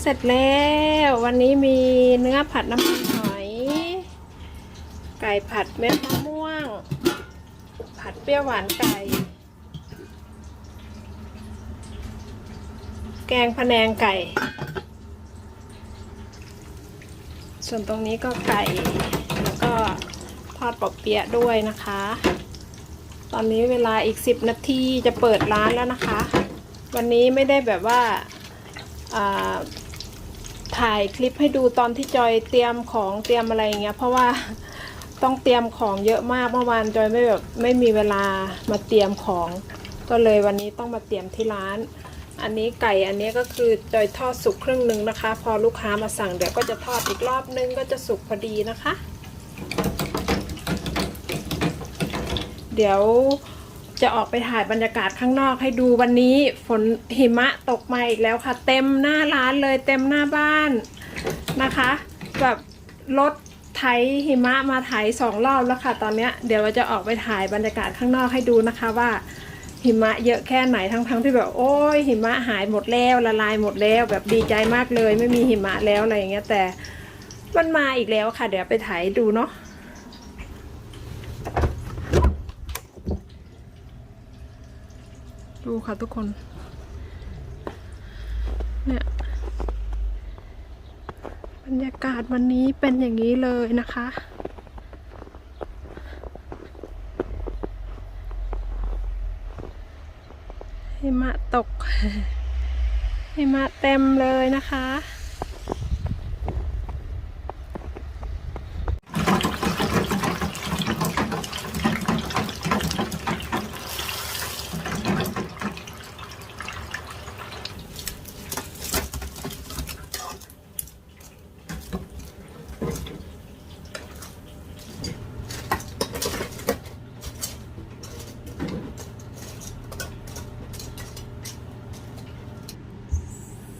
เสร็จแล้ว วันนี้มีเนื้อผัดน้ำมันหอย ไก่ผัดเม็ดมะม่วง ผัดเปรี้ยวหวานไก่ แกงพะแนงไก่ ส่วนตรงนี้ก็ไก่ แล้วก็ทอดปอบเปี๊ยะด้วยนะคะ ตอนนี้เวลาอีก 10 นาทีจะเปิดร้านแล้วนะคะ วันนี้ไม่ได้แบบว่าอ่า ถ่ายคลิปให้ดูตอนที่จอยเตรียมของเตรียมอะไรอย่างเงี้ย เพราะว่าต้องเตรียมของเยอะมากเมื่อวานจอยไม่แบบไม่มีเวลามาเตรียมของ ก็เลยวันนี้ต้องมาเตรียมที่ร้าน อันนี้ไก่อันนี้ก็คือจอยทอดสุกครึ่งหนึ่งนะคะ พอลูกค้ามาสั่งเดี๋ยวก็จะทอดอีกรอบนึงก็จะสุกพอดีนะคะ เดี๋ยว จะออกไปถ่ายบรรยากาศข้างนอกให้ดูวันนี้ฝนหิมะตกมาอีกแล้วค่ะ เต็มหน้าร้านเลยเต็มหน้าบ้านนะคะแบบรถไถหิมะมาไถสองรอบแล้วค่ะ ตอนนี้เดี๋ยวเราจะออกไปถ่ายบรรยากาศข้างนอกให้ดูนะคะว่า หิมะเยอะแค่ไหนทั้งๆที่แบบโอ้ยหิมะหายหมดแล้วละลายหมดแล้วแบบดีใจมากเลย ไม่มีหิมะแล้วอะไรอย่างเงี้ยแต่มันมาอีกแล้วค่ะ เดี๋ยวไปถ่ายดูเนาะ ดูค่ะทุกคน เนี่ย บรรยากาศวันนี้เป็นอย่างนี้เลยนะคะ หิมะตก หิมะเต็มเลยนะคะ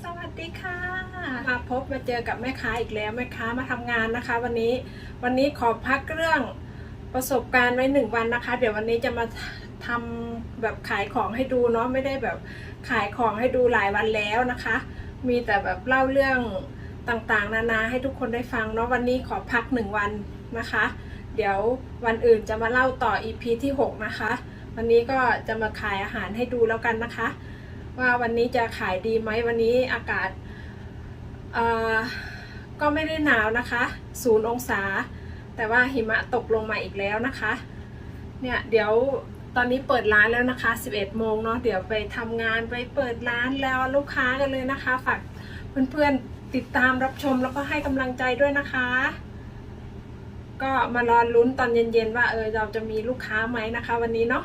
สวัสดีค่ะ มาพบมาเจอกับแม่ ค้าอีกแล้วแม่ค้ามาทำงานนะคะ วันนี้วันนี้ขอพักเรื่องประสบการณ์ไว้หนึ่งวันนะคะ เดี๋ยววันนี้จะมาทำแบบขายของให้ดูเนาะไม่ได้แบบขายของให้ดูหลายวันแล้วนะคะ มีแต่แบบเล่าเรื่องต่างๆ นานาให้ทุกคนได้ฟังเนาะวันนี้ขอพักหนึ่งวันนะคะ เดี๋ยววันอื่นจะมาเล่าต่อ EP ที่ 6 นะคะ วันนี้ก็จะมาขายอาหารให้ดูแล้วกันนะคะ ว่าวันนี้จะขายดีไหมวันนี้อากาศอ่อ ก็ไม่ได้หนาวนะคะศูนย์องศา แต่ว่าหิมะตกลงมาอีกแล้วนะคะ เนี่ยเดี๋ยวตอนนี้เปิดร้านแล้วนะคะ 11 โมงเนาะ เดี๋ยวไปทำงานไปเปิดร้านแล้วลูกค้ากันเลยนะคะ ฝากเพื่อนๆติดตามรับชมแล้วก็ให้กำลังใจด้วยนะคะ ก็มารอลุ้นตอนเย็นๆว่าเออเราจะมีลูกค้าไหมนะคะ วันนี้เนาะ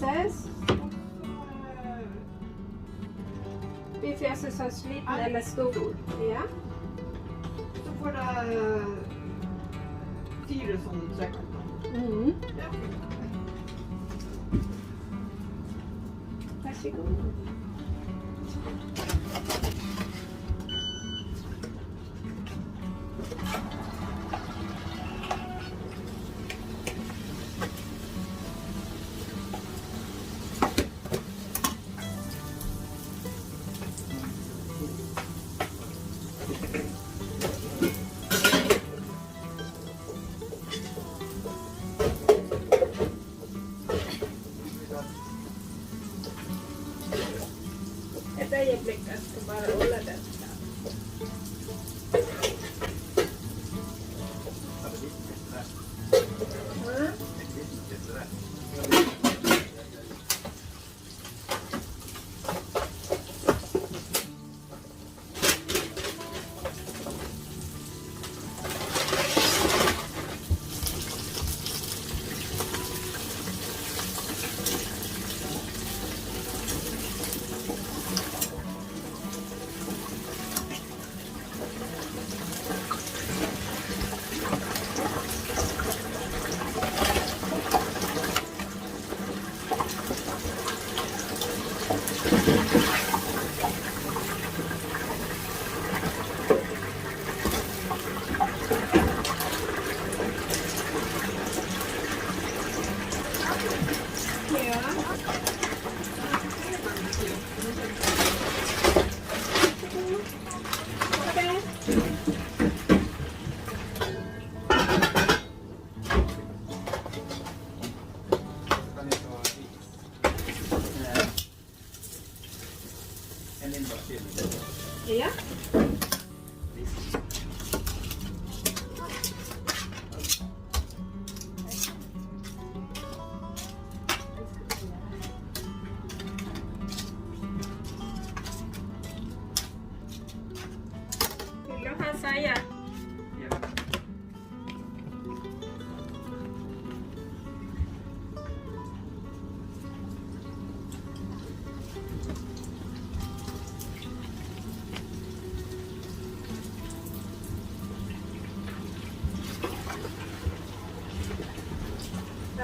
française. Vi fjeset som sliten eller stor. Ja. Så får du eh, fire sånne trekanter. Mm. Ja. Vær så god.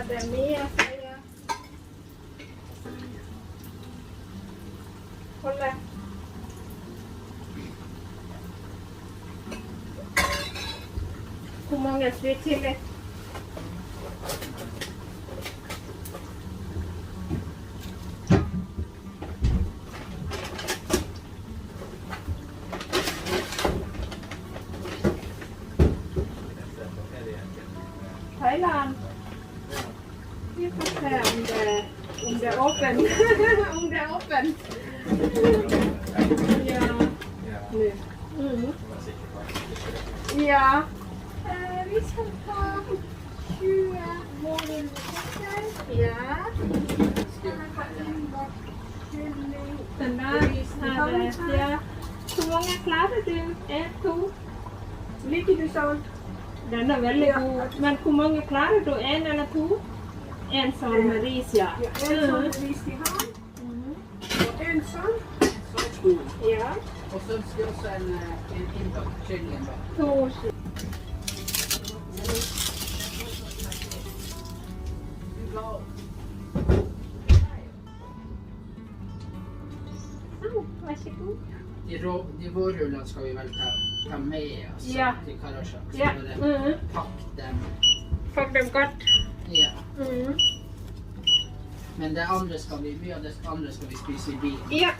धनिया खाया खोला Kumaon sweet ले Den är väldigt god. Men hur många klarar du? En eller två? En sån med ris, ja. Ja, en sånn ris de har, Mm. og en sånn. Ja. Och så ska jag också en, eh, en inbakt kyckling då. Två. Oh, hvordan skal vi vel ta, ta med oss ja. til Karasjok? Så ja. bare mm -hmm. pakk dem. Pakk dem godt. Ja. Mm -hmm. Men det andre skal vi mye av det andre skal vi spise i bilen. Ja.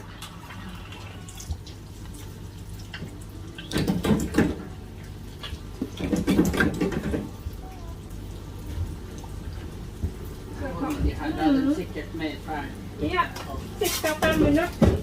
Mm -hmm. sikkert mer ferdig. Ja. Sikkert fem minutter.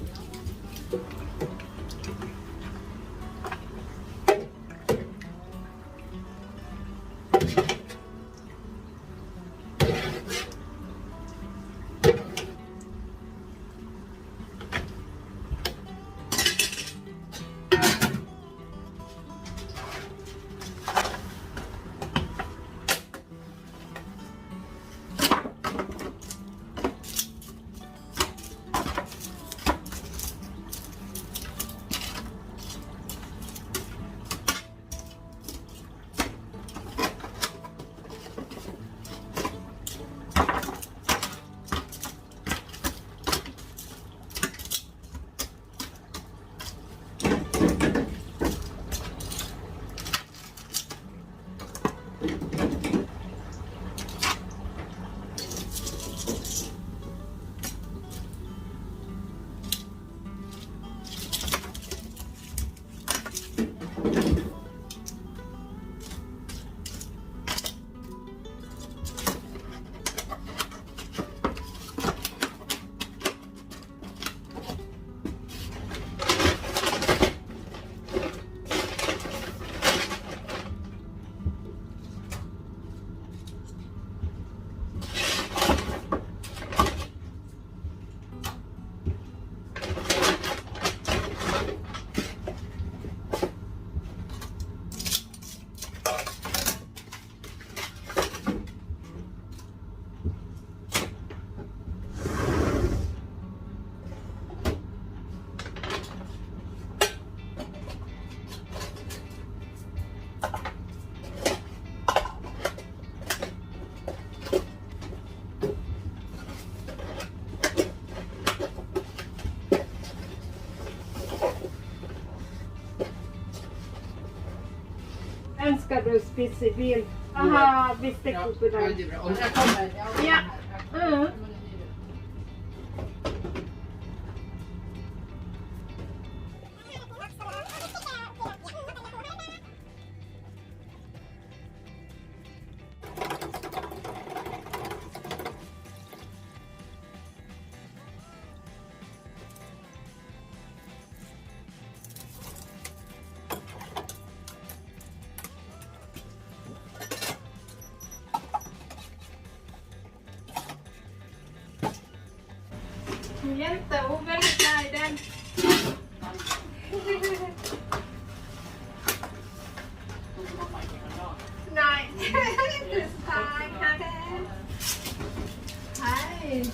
Yunus, pis, bil. Aha, biz de kupıdan. Ya. Jätte väldigt glad i den. Nej, inte stark. Hej.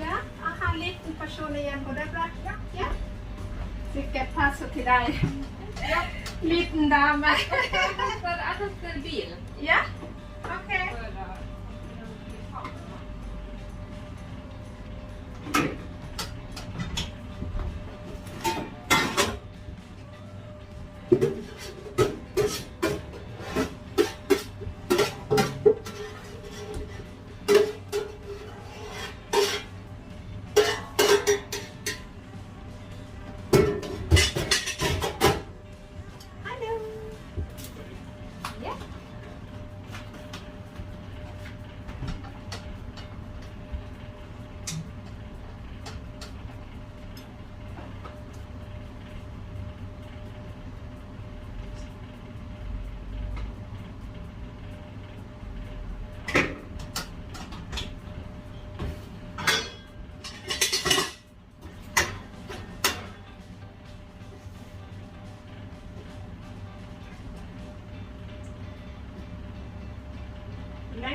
Ja, aha, liten person igen på det bra. Ja, ja. Vilket passar till dig. Ja, liten dam. För att ställa bil. Ja, okej.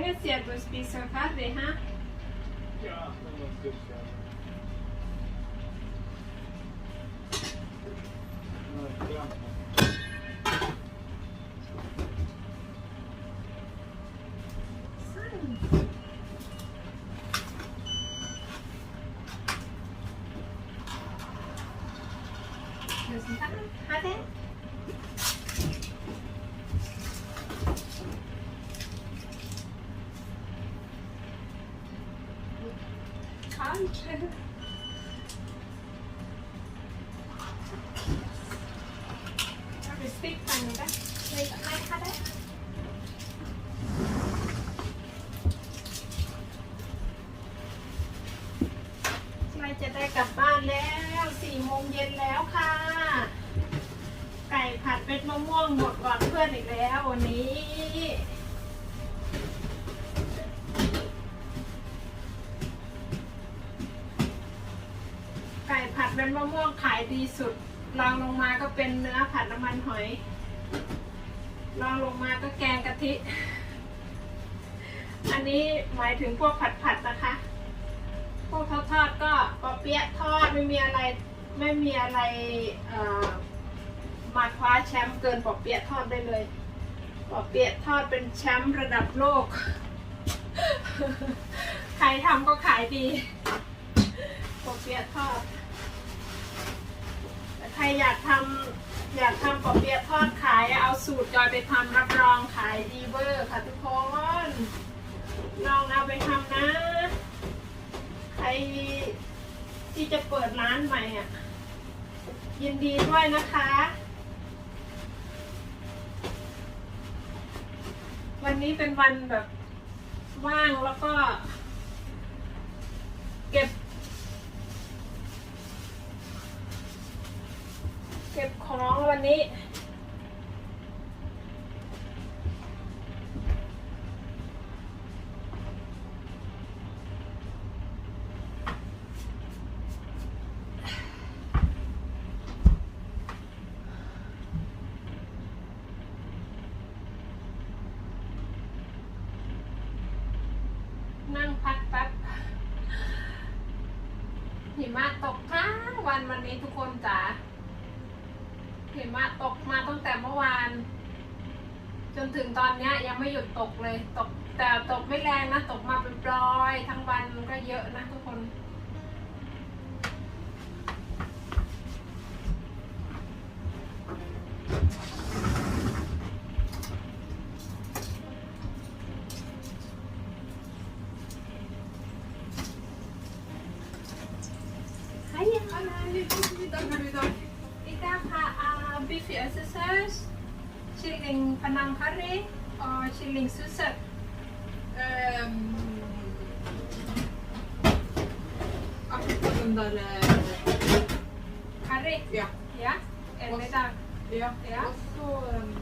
es cierto, es Pizza Hand. มะม่วงขายดีสุดรองลงมาก็เป็นเนื้อผัดน้ำมันหอยรองลงมาก็แกงกะทิ อันนี้หมายถึงพวกผัดผัดๆนะคะ พวกทอดก็ปอเปี๊ยะทอดไม่มีอะไรไม่มีอะไรมาคว้าแชมป์เกินปอเปี๊ยะทอดได้เลยปอเปี๊ยะทอดเป็นแชมป์ระดับโลก ใครทำก็ขายดีปอเปี๊ยะทอด ใครอยากทำอยากทำปอเปี๊ยะทอดขาย เอาสูตรจอยไปทำรับรองขายดีเวอร์ค่ะทุกคนลองเอาไปทำนะ ใครที่จะเปิดร้านใหม่อะ ยินดีด้วยนะคะ วันนี้เป็นวันแบบว่างแล้วก็ เก็บ ของน้องวันนี้ ตกมาเป็นปลอย ทั้งวันมันก็เยอะนะทุกคน Eller Karri? Ja. ja. Er det der? Ja. ja. Og så um,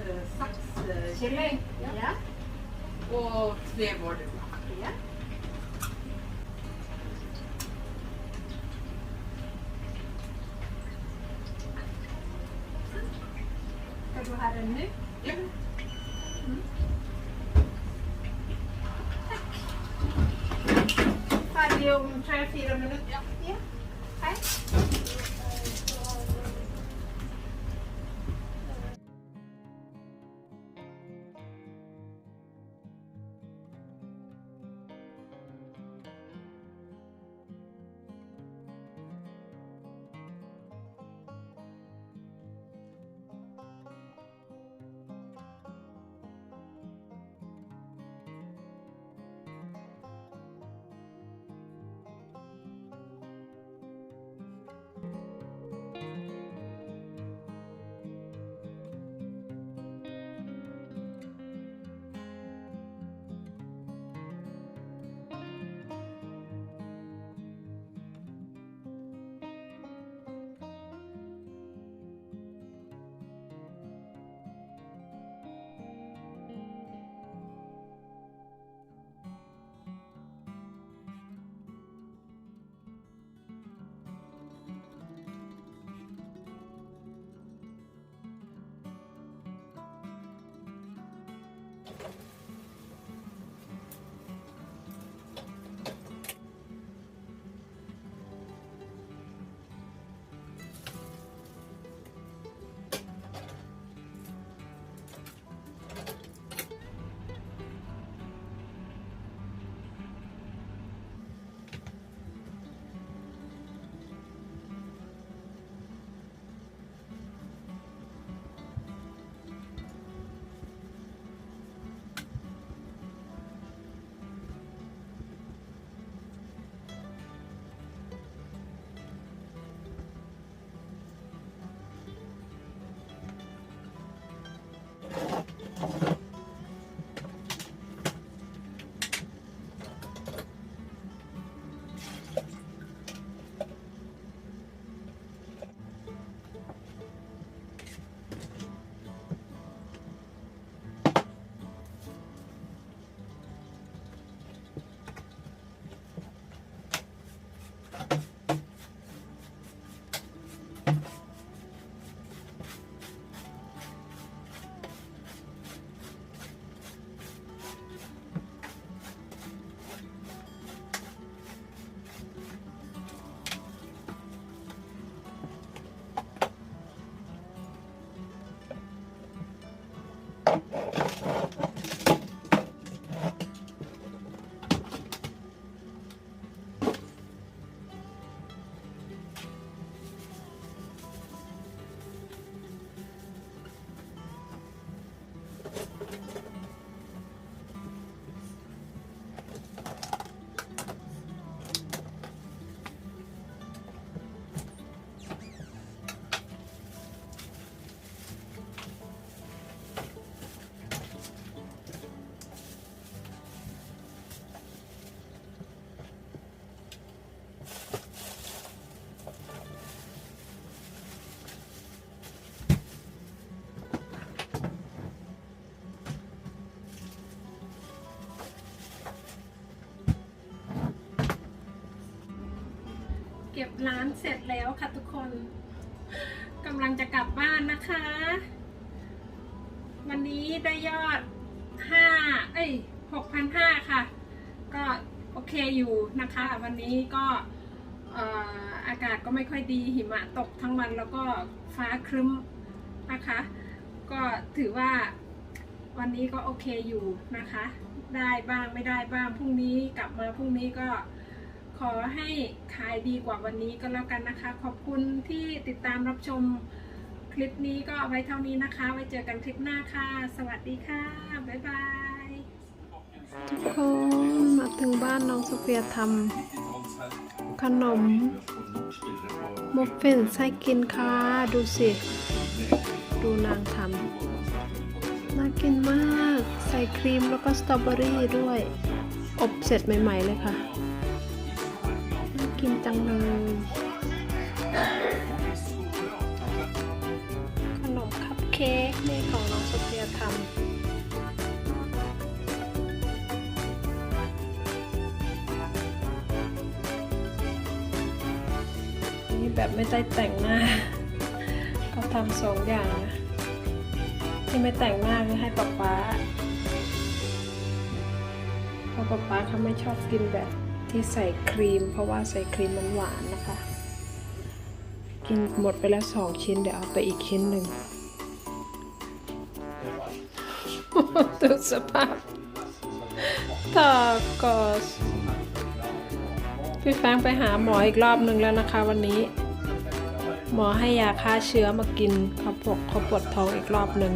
eh, seks eh, kylling. Ja. ja. Og tre vårduer. Ja. Du ha den nu? feet. I'm going to เก็บร้านเสร็จแล้วค่ะทุกคนกำลังจะกลับบ้านนะคะ วันนี้ได้ยอดห้าเอ้ยหกพันห้าค่ะ ก็โอเคอยู่นะคะ วันนี้ก็อากาศก็ไม่ค่อยดีหิมะตกทั้งวันแล้วก็ฟ้าครึ้มนะคะ ก็ถือว่าวันนี้ก็โอเคอยู่นะคะ ได้บ้างไม่ได้บ้างพรุ่งนี้กลับมาพรุ่งนี้ก็ อให้ขายดีกว่าวันนี้ก็แล้วกันนะคะ ขอบคุณที่ติดตามรับชมคลิปนี้ก็เอาไว้เท่านี้นะคะ ไว้เจอกันคลิปหน้าค่ะ สวัสดีค่ะ บ๊ายบาย ทุกคนมาถึงบ้านน้องโซเฟียทำขนมมุฟฟินใส่กินค่ะ ดูสิ ดูนางทำน่ากินมาก ใส่ครีมแล้วก็สตรอเบอรี่ด้วย อบเสร็จใหม่ ๆ เลยค่ะ กินจังเลย ขนมคัพเค้กนี่ของน้องโซเฟียทำนี่แบบไม่ได้แต่งหน้าเขาทำสองอย่างนะ ที่ไม่แต่งหน้าคือให้ป๊าป๊าเพราะป๊าป๊าเขาไม่ชอบกินแบบ ที่ใส่ครีม เพราะว่าใส่ครีมมันหวานนะคะ กินหมดไปแล้วสองชิ้นเดี๋ยวเอาไปอีกชิ้นหนึ่งดูสภาพทากอสพี่แฟงไปหาหมออีกรอบหนึ่งแล้วนะคะวันนี้ หมอให้ยาฆ่าเชื้อมากินเขาปวดเขาปวดท้องอีกรอบหนึ่ง